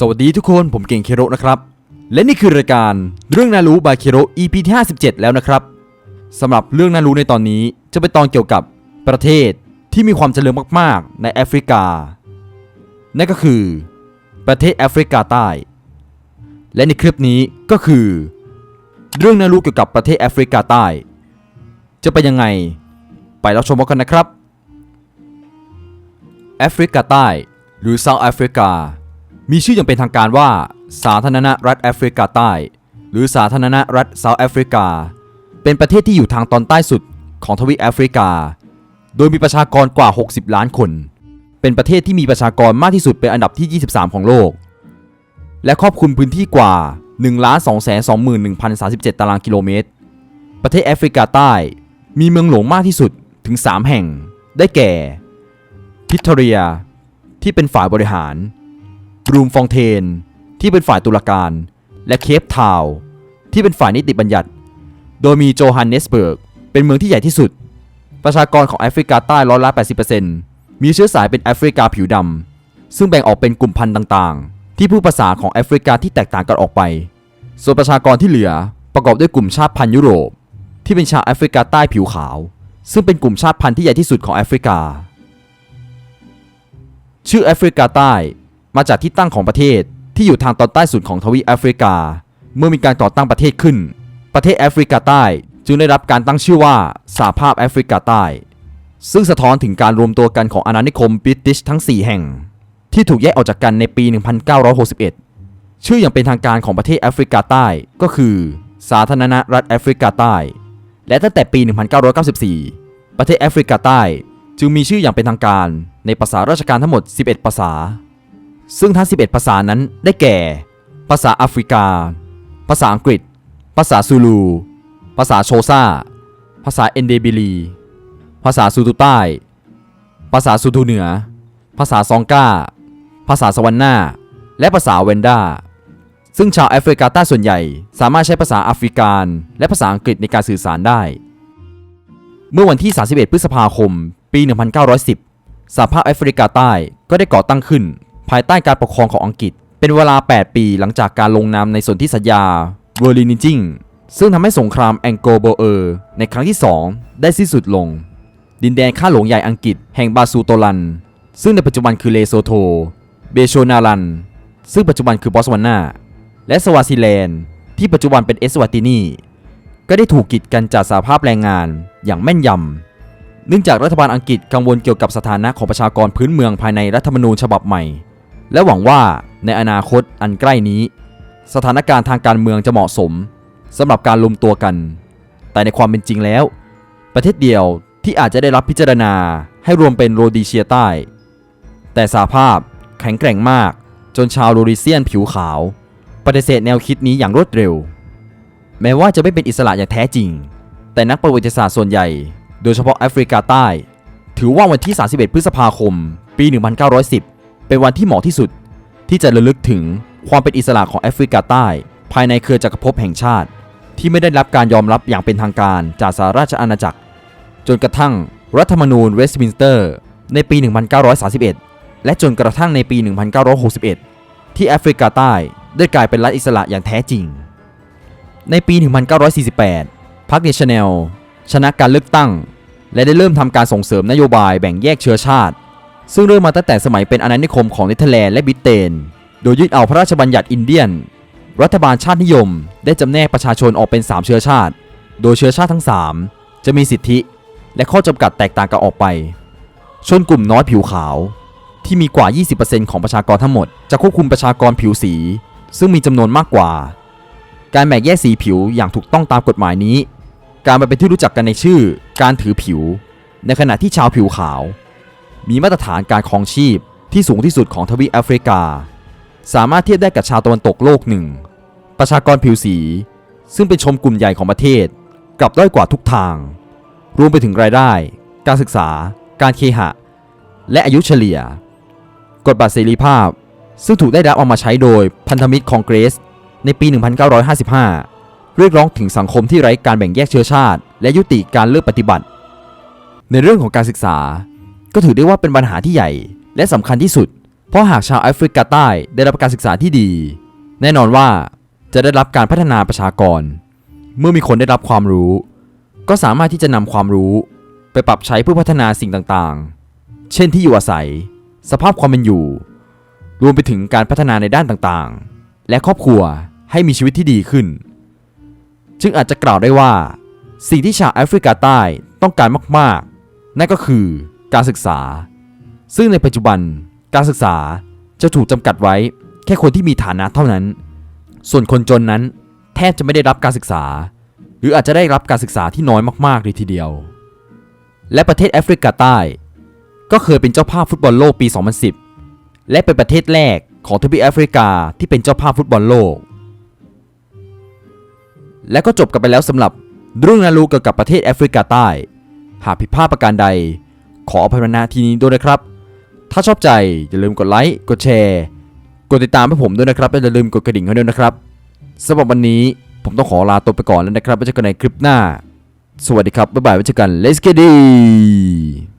สวัสดีทุกคนผมเก่งเคโรนะครับ และนี่คือรายการเรื่องนารู้บายเคโร EP ที่57 แล้วนะครับสำหรับเรื่องนารู้ในตอนนี้จะเป็นตอนเกี่ยวกับประเทศที่มีความเจริญมากๆ ในแอฟริกา นั่นก็คือ ประเทศแอฟริกาใต้ และในคลิปนี้ก็คือ เรื่องนารู้เกี่ยวกับประเทศแอฟริกาใต้ จะเป็นยังไง ไปรับชมกันนะครับแอฟริกาใต้ หรือ South Africa มีชื่ออย่างเป็นทางการว่า สาธารณรัฐแอฟริกาใต้ หรือสาธารณรัฐ South Africa เป็นประเทศที่อยู่ทางตอนใต้สุดของทวีปแอฟริกา โดยมีประชากรกว่า 60 ล้านคน เป็นประเทศที่มีประชากรมากที่สุดเป็นอันดับที่ 23 ของโลก และครอบคลุมพื้นที่กว่า 1,221,037 ตารางกิโลเมตร ประเทศแอฟริกาใต้ มีเมืองหลวงมากที่สุดถึง 3 แห่ง ได้แก่พิทเรีย ที่เป็นฝ่ายบริหาร บรูมฟองเทน ที่เป็นฝ่ายตุลาการ และเคปทาวที่เป็นฝ่ายนิติบัญญัติ โดยมีโจฮันเนสเบิร์ก เป็นเมืองที่ใหญ่ที่สุด ประชากรของแอฟริกาใต้ร้อยละ80%มีเชื้อสายเป็นแอฟริกาผิวดำ ซึ่งแบ่งออกเป็นกลุ่มพันธุ์ต่างๆ ที่พูดภาษาของแอฟริกาที่แตกต่างกันออกไป ส่วนประชากรที่เหลือประกอบด้วยกลุ่มชาติพันธุ์ยุโรป ที่เป็นชาวแอฟริกาใต้ผิวขาว ซึ่งเป็นกลุ่มชาติพันธุ์ที่ใหญ่ที่สุดของแอฟริกา ชื่อแอฟริกาใต้ มาจากที่ตั้งของประเทศที่อยู่ทางตอนใต้สุดของทวีปแอฟริกา เมื่อมีการก่อตั้งประเทศขึ้น ประเทศแอฟริกาใต้จึงได้รับการตั้งชื่อว่าสหภาพแอฟริกาใต้ ซึ่งสะท้อนถึงการรวมตัวกันของอาณานิคมบริติชทั้ง 4 แห่ง ที่ถูกแยกออกจากกันในปี 1961 ชื่ออย่างเป็นทางการของประเทศแอฟริกาใต้ก็คือ สาธารณรัฐแอฟริกาใต้ และตั้งแต่ปี 1994 ประเทศแอฟริกาใต้จึงมีชื่ออย่างเป็นทางการในภาษาราชการทั้งหมด 11 ภาษา ซึ่งทั้ง 11 ภาษานั้นได้แก่ ภาษาแอฟริกา ภาษาอังกฤษ ภาษาซูลู ภาษาโชซาภาษาเอนเดบิลี ภาษาซูตูใต้ ภาษาซูทูเหนือ ภาษาซองกาภาษาสวรรค์นาและภาษาเวนดาซึ่งชาวแอฟริกาใต้ส่วนใหญ่ สามารถใช้ภาษาแอฟริกานและภาษาอังกฤษในการสื่อสารได้ เมื่อวันที่ 31 พฤษภาคม ปี 1910สหภาพแอฟริกาใต้ก็ได้ก่อตั้งขึ้น ภายใต้การปกครองของอังกฤษ เป็นเวลา 8 ปีหลังจากการลงนามในสนธิสัญญาเวอร์ลินิจิงซึ่งทำให้สงครามแองโกลโบเออร์ในครั้งที่ 2 ได้สิ้นสุดลง ดินแดนข้าหลวงใหญ่อังกฤษแห่งบาซูโตลัน ซึ่งในปัจจุบันคือเลโซโท เบโชนารัน ซึ่งปัจจุบันคือบอสวานาและสวาซิแลนด์ที่ปัจจุบันเป็นเอสวาตินีก็ได้ถูกกีดกันจากสหภาพแรงงานอย่างแม่นยำ เนื่องจากรัฐบาลอังกฤษกังวลเกี่ยวกับสถานะของประชากรพื้นเมืองภายในรัฐธรรมนูญฉบับใหม่ และหวังว่าในอนาคตอันใกล้นี้ สถานการณ์ทางการเมืองจะเหมาะสมสำหรับการรวมตัวกัน แต่ในความเป็นจริงแล้ว ประเทศเดียวที่อาจจะได้รับพิจารณาให้รวมเป็นโรดีเชียใต้ แต่สาภาพแข็งแกร่งมากจนชาวโรดิเซียนผิวขาว ปฏิเสธแนวคิดนี้อย่างรวดเร็ว แม้ว่าจะไม่เป็นอิสระอย่างแท้จริง แต่นักประวัติศาสตร์ส่วนใหญ่ โดยเฉพาะแอฟริกาใต้ ถือว่าวันที่ 31 พฤษภาคม ปี 1910 เป็นวันที่เหมาะที่สุด ที่จะระลึกถึงความเป็นอิสระของแอฟริกาใต้ ภายในเครือจักรภพแห่งชาติ ที่ไม่ได้รับการยอมรับอย่างเป็นทางการจากสหราชอาณาจักร จนกระทั่งรัฐธรรมนูญเวสต์มินสเตอร์ในปี 1931 และจนกระทั่งในปี 1961 ที่แอฟริกาใต้ได้กลายเป็นรัฐอิสระอย่างแท้จริง ในปี 1948 พรรคเนชั่นแนลชนะการเลือกตั้ง และได้เริ่มทำการส่งเสริมนโยบายแบ่งแยกเชื้อชาติ ซึ่งเริ่มมาตั้งแต่สมัยเป็นอาณานิคมของเนเธอร์แลนด์และบิเตน โดยยึดเอาพระราชบัญญัติอินเดียน รัฐบาลชาตินิยม ได้จำแนกประชาชนออกเป็น 3 เชื้อชาติ โดยเชื้อชาติทั้ง 3 จะมีสิทธิ และข้อจำกัดแตกต่างกันออกไป ชนกลุ่มน้อยผิวขาว ที่มีกว่า 20%ของประชากรทั้งหมด จะควบคุมประชากรผิวสี ซึ่งมีจำนวนมากกว่า การแบ่งแยกสีผิวอย่างถูกต้องตามกฎหมายนี้ การมาเป็นที่รู้จักกันในชื่อ การถือผิว ในขณะที่ชาวผิวขาว มีมาตรฐานการครองชีพที่สูงที่สุดของทวีปแอฟริกา สามารถเทียบได้กับชาวตะวันตกโลกหนึ่ง ประชากรผิวสี ซึ่งเป็นชมกลุ่มใหญ่ของประเทศ กลับด้อยกว่าทุกทาง รวมไปถึงรายได้ การศึกษา การเคหะ และอายุเฉลี่ย กฎบัตรเสรีภาพ ซึ่งถูกได้รับเอามาใช้โดยพันธมิตรคองเกรส ในปี 1955 เรียกร้องถึงสังคมที่ไร้การแบ่งแยกเชื้อชาติ และยุติการเลือกปฏิบัติ ในเรื่องของการศึกษา ก็ถือได้ว่าเป็นปัญหาที่ใหญ่ และสำคัญที่สุด เพราะหากชาวแอฟริกาใต้ได้รับการศึกษาที่ดี แน่นอนว่าจะได้รับการพัฒนาประชากร เมื่อมีคนได้รับความรู้ ก็สามารถที่จะนำความรู้ ไปปรับใช้เพื่อพัฒนาสิ่งต่างๆ เช่นที่อยู่อาศัย สภาพความเป็นอยู่ รวมไปถึงการพัฒนาในด้านต่างๆ และครอบครัวให้มีชีวิตที่ดีขึ้น จึงอาจจะกล่าวได้ว่า สิ่งที่ชาวแอฟริกาใต้ต้องการมาก ๆ นั่นก็คือ การศึกษา ซึ่งในปัจจุบันการศึกษาจะถูกจำกัดไว้แค่คนที่มีฐานะเท่านั้น ส่วนคนจนนั้นแทบจะไม่ได้รับการศึกษา หรืออาจจะได้รับการศึกษาที่น้อยมากๆเลยทีเดียว และประเทศแอฟริกาใต้ ก็เคยเป็นเจ้าภาพฟุตบอลโลกปี 2010 และเป็นประเทศแรกของทวีปแอฟริกาที่เป็นเจ้าภาพฟุตบอลโลก และก็จบกันไปแล้วสำหรับเรื่องนารู้เกี่ยวกับประเทศแอฟริกาใต้ หากผิดพลาดประการใด ขออภัยณที่นี้ด้วยนะครับ ถ้าชอบใจ อย่าลืมกดไลค์กดแชร์กดติดตามให้ผมด้วยนะครับและอย่าลืมกดกระดิ่งให้ด้วยนะครับสำหรับวันนี้ผมต้องขอลาตัวไปก่อนแล้วนะครับไว้เจอกันในคลิปหน้า สวัสดีครับบ๊ายบายไว้เจอกัน Let's get it